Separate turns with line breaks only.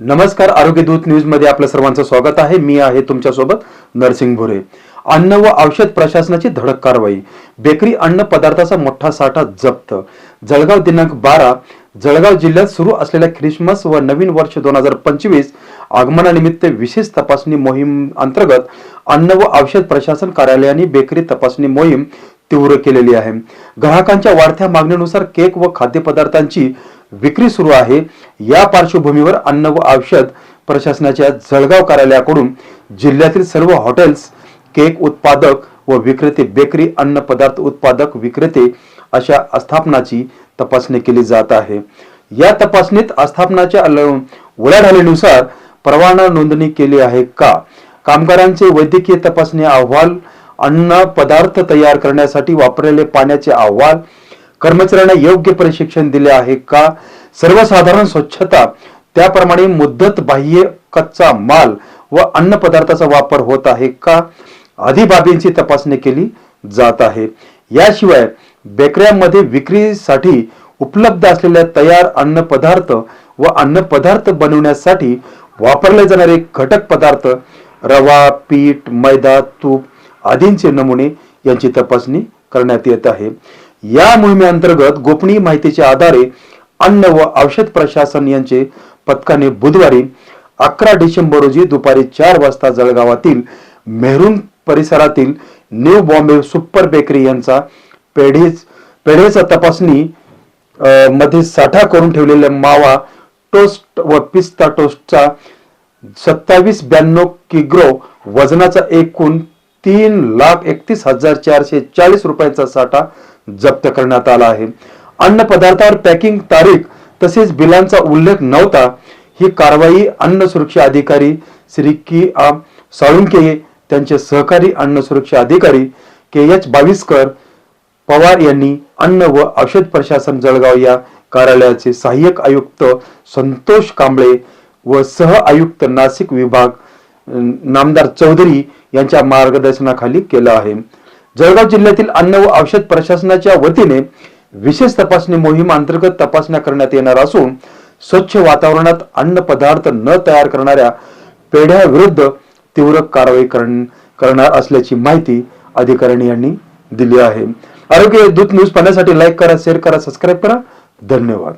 नमस्कार आरोग्य दूत न्यूजमध्ये आपलं सर्वांचं स्वागत आहे. मी आहे तुमच्यासोबत नरसिंग भोरे. अन्न व औषध प्रशासनाची धडक कारवाई. बेकरी अन्न पदार्थाचा मोठा साठा जप्त. जळगाव दिनांक बारा जळगाव जिल्ह्यात सुरू असलेल्या ख्रिसमस व नवीन वर्ष दोन हजार पंचवीस आगमनानिमित्त विशेष तपासणी मोहीम अंतर्गत अन्न व औषध प्रशासन कार्यालयाने बेकरी तपासणी मोहीम तीव्र केलेली आहे. ग्राहकांच्या वाढत्या मागणीनुसार केक व खाद्यपदार्थांची विक्री सुरू आहे. या पार्श्वभूमीवर अन्न व औषध प्रशासनाच्या जळगाव कार्यालयाकडून जिल्ह्यातील सर्व हॉटेल्स केक उत्पादक व विक्रेते बेकरी अन्न पदार्थ उत्पादक विक्रेते अशा आस्थापनाची तपासणी केली जात आहे. या तपासणीत आस्थापनाच्या उलाढालीनुसार परवाना नोंदणी केली आहे का? कामगारांचे वैद्यकीय तपासणी अहवाल अन्न पदार्थ तयार करण्यासाठी वापरलेले पाण्याचे अहवाल कर्मचाऱ्यांना योग्य प्रशिक्षण दिले आहे का? सर्वसाधारण स्वच्छता त्याप्रमाणे मुद्दत बाह्य कच्चा माल व अन्न पदार्थाचा वापर होत आहे का? आदी बाबींची तपासणी केली जात आहे. याशिवाय बेकऱ्यांमध्ये विक्रीसाठी उपलब्ध असलेल्या तयार अन्न पदार्थ व अन्न पदार्थ बनवण्यासाठी वापरले जाणारे घटक पदार्थ रवा पीठ मैदा तूप आदींचे नमुने यांची तपासणी करण्यात येत आहे. या मोहिमेअंतर्गत गोपनीय माहितीच्या आधारे अन्न व औषध प्रशासन यांचे पथकाने बुधवारी अकरा डिसेंबर रोजी दुपारी चार वाजता जळगावातील मेहरून परिसरातील न्यू बॉम्बे सुपर बेकरी यांचा पेढेच पेढेचा तपासणी मध्ये साठा करून ठेवलेल्या मावा टोस्ट व पिस्ता टोस्टचा सत्तावीस ब्याण्णव किग्रो वजनाचा एकूण तीन लाख एकतीस हजार चारशे चाळीस रुपयांचा साठा जप्त करण्यात आला आहे. अन्न पदार्थावर पॅकिंग तारीख तसेच बिलांचा उल्लेख नव्हता. ही कारवाई अन्न सुरक्षा अधिकारी श्री की आ साळुंके त्यांचे सहकारी अन्न सुरक्षा अधिकारी के एच बाविस्कर पवार यांनी अन्न व औषध प्रशासन जळगाव या कार्यालयाचे सहाय्यक आयुक्त संतोष कांबळे व सह आयुक्त नाशिक विभाग नामदार चौधरी यांच्या मार्गदर्शनाखाली केलं आहे. जळगाव जिल्ह्यातील अन्न व औषध प्रशासनाच्या वतीने विशेष तपासणी मोहीम अंतर्गत तपासण्या करण्यात येणार असून स्वच्छ वातावरणात अन्न पदार्थ न तयार करणाऱ्या पेढ्या विरुद्ध तीव्र कारवाई करण- करणार असल्याची माहिती अधिकाऱ्यांनी यांनी दिली आहे. आरोग्य दूत न्यूज पाहण्यासाठी लाईक करा शेअर करा सबस्क्राईब करा. धन्यवाद.